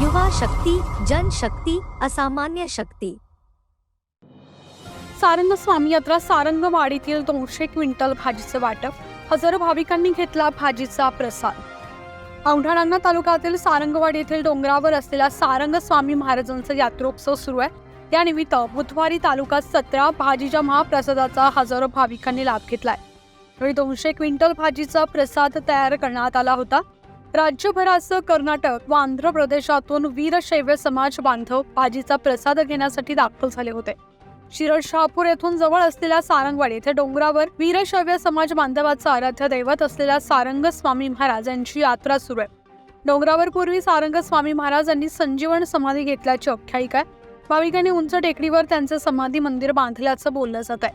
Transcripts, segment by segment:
युवा शक्ती जनशक्ती असामान्य शक्ती. सारंग स्वामी यात्रा सारंगवाडीतील दोनशे क्विंटल भाजीचे वाटप. हजारो भाविकांनी घेतला भाजीचा प्रसाद. औंढाणांना तालुक्यातील सारंगवाडी येथील डोंगरावर असलेला सारंग स्वामी महाराजांचा यात्रोत्सव सुरू आहे. त्यानिमित्त बुधवारी तालुक्यात सतरा भाजीच्या महाप्रसादाचा हजारो भाविकांनी लाभ घेतलाय. आहे दोनशे क्विंटल भाजीचा प्रसाद तयार करण्यात आला होता. राज्यभरासह कर्नाटक व आंध्र प्रदेशातून वीरशैव समाज बांधव भाजीचा प्रसाद घेण्यासाठी दाखल झाले होते. शिरड शहापूर येथून जवळ असलेल्या सारंगवाडी येथे डोंगरावर वीरशैव समाज बांधवाचं आराध्य दैवत असलेल्या सारंग स्वामी महाराज यांची यात्रा सुरू आहे. डोंगरावर पूर्वी सारंग स्वामी महाराज यांनी संजीवन समाधी घेतल्याची आख्यायिका आहे. भाविकांनी उंच टेकडीवर त्यांचे समाधी मंदिर बांधल्याचं बोललं जात आहे.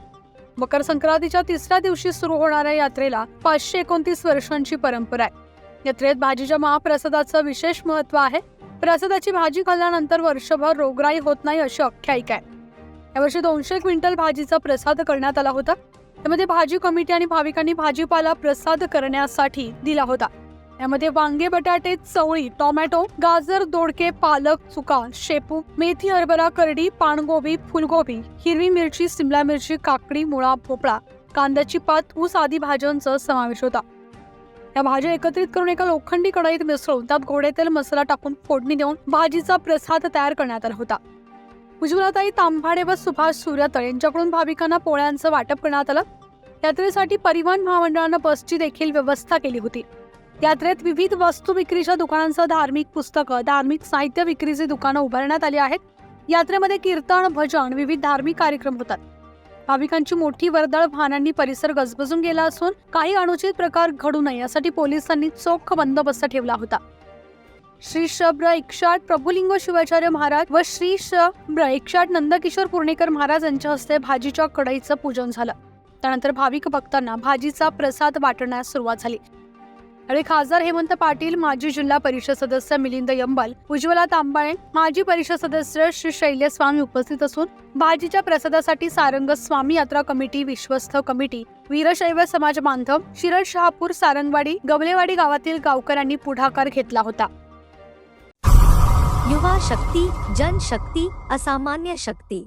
मकर संक्रांतीच्या तिसऱ्या दिवशी सुरू होणाऱ्या यात्रेला पाचशे एकोणतीस वर्षांची परंपरा आहे. यात्रेत भाजीच्या महाप्रसादाचं विशेष महत्त्व आहे. प्रसादाची भाजी खाल्ल्यानंतर वर्षभर रोगराई होत नाही अशी आख्यायिका आहे. यावर्षी दोनशे क्विंटल भाजीचा प्रसाद करण्यात आला होता. त्यामध्ये भाजी कमिटी आणि भाविकांनी भाजीपाला प्रसाद करण्यासाठी दिला होता. यामध्ये वांगे बटाटे चवळी टोमॅटो गाजर दोडके पालक चुका शेपू मेथी हरभरा करडी पानगोबी फुलगोबी हिरवी मिरची सिमला मिरची काकडी मुळा भोपळा कांद्याची पात ऊस आदी भाज्यांचा समावेश होता. या भाज्या एकत्रित करून एका लोखंडी कढईत मिसळून त्यात गोडे तेल मसाला टाकून फोडणी देऊन भाजीचा प्रसाद तयार करण्यात आला होता. उज्ज्वलाताई तांभाडे व सुभाष सूर्यतळ यांच्याकडून भाविकांना पोळ्यांचं वाटप करण्यात आलं. यात्रेसाठी परिवहन महामंडळानं बसची देखील व्यवस्था केली होती. यात्रेत विविध वस्तू विक्रीच्या दुकानांसह धार्मिक पुस्तकं धार्मिक साहित्य विक्रीची दुकानं उभारण्यात आली आहेत. यात्रेमध्ये कीर्तन भजन विविध धार्मिक कार्यक्रम होतात. भाविकांची मोठी वर्दळ वाहनांनी परिसर गजबजून गेला असून काही अनुचित प्रकार घडू नये यासाठी पोलिसांनी चोख बंदोबस्त ठेवला होता. श्री शब्र एकशाट प्रभुलिंग शिवाचार्य महाराज व श्री शब्र एकशाट नंदकिशोर पूर्णेकर महाराज यांच्या हस्ते भाजीच्या कढईचं पूजन झालं. त्यानंतर भाविक भक्तांना भाजीचा प्रसाद वाटण्यास सुरुवात झाली. आणि खासदार हेमंत पाटील माजी जिल्हा परिषद सदस्य मिलिंद यंबल उज्ज्वला तांबाळे माजी परिषद सदस्य श्री शैल्य स्वामी उपस्थित असून भाजीच्या प्रसादासाठी सारंग स्वामी यात्रा कमिटी विश्वस्त कमिटी वीरशैव समाज बांधव शिरड शहापूर सारंगवाडी गवलेवाडी गावातील गावकऱ्यांनी पुढाकार घेतला होता. युवा शक्ती जनशक्ती असामान्य शक्ती.